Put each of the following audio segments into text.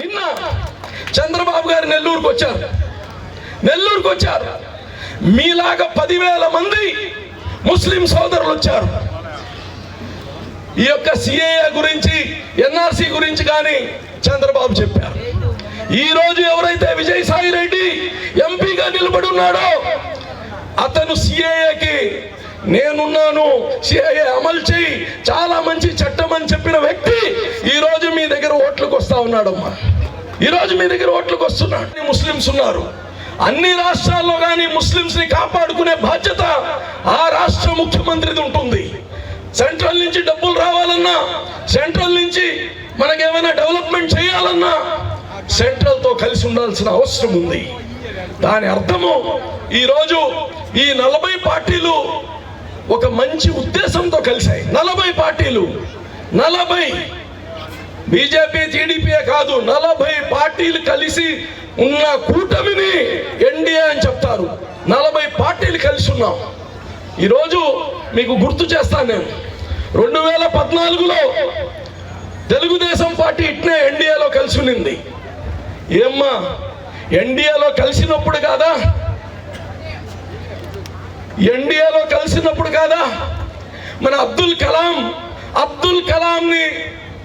నిన్న చంద్రబాబు గారు నెల్లూరుకు వచ్చారు. నెల్లూరుకు వచ్చారు. మీలాగా పదివేల మంది ముస్లిం సోదరులు వచ్చారు. ఈ యొక్క సిఏఏ గురించి ఎన్ఆర్సి గురించి కానీ చంద్రబాబు చెప్పారు. ఈ రోజు ఎవరైతే విజయసాయి రెడ్డి ఎంపీగా నిలబడి ఉన్నాడో అతను సిఏఏకి నేనున్నాను సిఏఏ అమలు చేయి చాలా మంచి చట్టం అని చెప్పిన వ్యక్తి ఈ రోజు మీ దగ్గర ఓట్లకు వస్తా ఉన్నాడమ్మా. ఈ రోజు మీ దగ్గర ఓట్లకు వస్తున్నాడు ముస్లిమ్స్ ఉన్నారు. అన్ని రాష్ట్రాల్లో కానీ ముస్లిమ్స్ని కాపాడుకునే బాధ్యత ఆ రాష్ట్ర ముఖ్యమంత్రిది ఉంటుంది. సెంట్రల్ నుంచి డబ్బులు రావాలన్నా సెంట్రల్ నుంచి మనకేమైనా డెవలప్మెంట్ చేయాలన్నా సెంట్రల్తో కలిసి ఉండాల్సిన అవసరం ఉంది. దాని అర్థము ఈరోజు ఈ నలభై పార్టీలు ఒక మంచి ఉద్దేశంతో కలిశాయి. నలభై పార్టీలు. నలభై బీజేపీ టీడీపీ కాదు నలభై పార్టీలు కలిసి ఉన్న కూటమిని ఎన్డీఏ అని చెప్తారు. నలభై పార్టీలు కలిసి ఉన్నాం. ఈరోజు మీకు గుర్తు చేస్తాను నేను. రెండు వేల పద్నాలుగులో తెలుగుదేశం పార్టీ ఇట్నే ఎన్డీఏలో కలిసి ఉన్నింది. ఏమ్మా ఎన్డీఏలో కలిసినప్పుడు కాదా? ఎన్డీఏలో కలిసినప్పుడు కాదా? మన అబ్దుల్ కలాం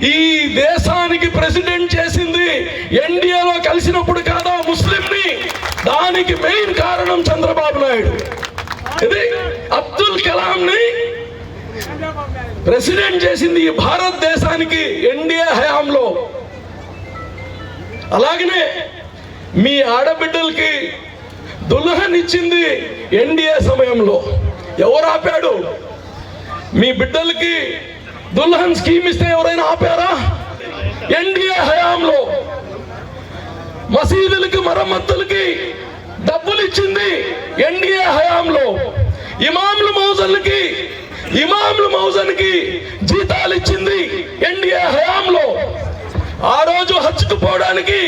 ఈ దేశానికి ప్రెసిడెంట్ చేసింది ఎన్డీఏలో కలిసినప్పుడు కాదా ముస్లింని? దానికి మెయిన్ కారణం చంద్రబాబు నాయుడు. ఇది అబ్దుల్ కలాంని ప్రెసిడెంట్ చేసింది ఈ భారతదేశానికి ఎన్డీఏ హయాంలో. అలాగనే మీ ఆడబిడ్డలకి దుల్హన్ ఇచ్చింది ఎన్డీఏ సమయంలో. ఎవరు ఆపాడు? మీ బిడ్డలకి దుల్హన్ స్కీమ్ ఇస్తే ఎవరైనా ఆపారా? ఎన్డీఏ హయాంలో మసీదులకి మరమ్మతులకి డబ్బులు ఇచ్చింది ఎన్డీఏ హయాంలో. ఇమాముల మౌజన్లకి ఇమాముల మౌజన్కి జీతాలు ఇచ్చింది ఎన్డీఏ హయాంలో. ఆ రోజు హజ్కు పోవడానికి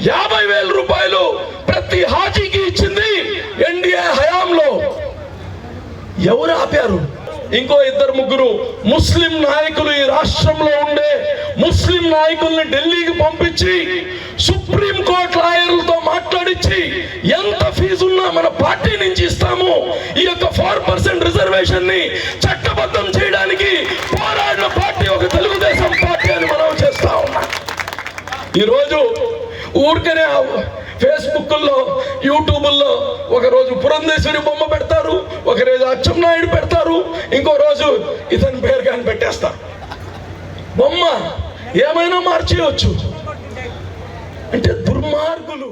యాభై వేల రూపాయలు ప్రతి హాజీకి ఇచ్చింది ఎన్డీఏ హయాంలో. ఎవరు ఆపారు? ఇంకో ఇద్దరు ముగ్గురు ముస్లిం నాయకులు ఈ రాష్ట్రంలో ఉండే ముస్లిం నాయకుల్ని ఢిల్లీకి పంపించి సుప్రీం కోర్టు లాయర్లతో మాట్లాడించి ఎంత ఫీజు ఉన్నా మన పార్టీ నుంచి ఇస్తాము. ఈ యొక్క ఫోర్ పర్సెంట్ రిజర్వేషన్ని చట్టబద్ధం చేయడానికి పోరాడిన పార్టీ ఒక తెలుగుదేశం పార్టీ అని మనం చేస్తా ఉన్నాం. ఈరోజు ఊరికనే ఫేస్బుక్లో యూట్యూబ్లో ఒక రోజు పురంధేశ్వరి బొమ్మ పెడతారు ఒక రోజు నాయుడు పెడతారు. ఇంకో రోజు ఇతని పేరు కానీ పెట్టేస్తారు బొమ్మ ఏమైనా మార్చేయవచ్చు అంటే దుర్మార్గులు.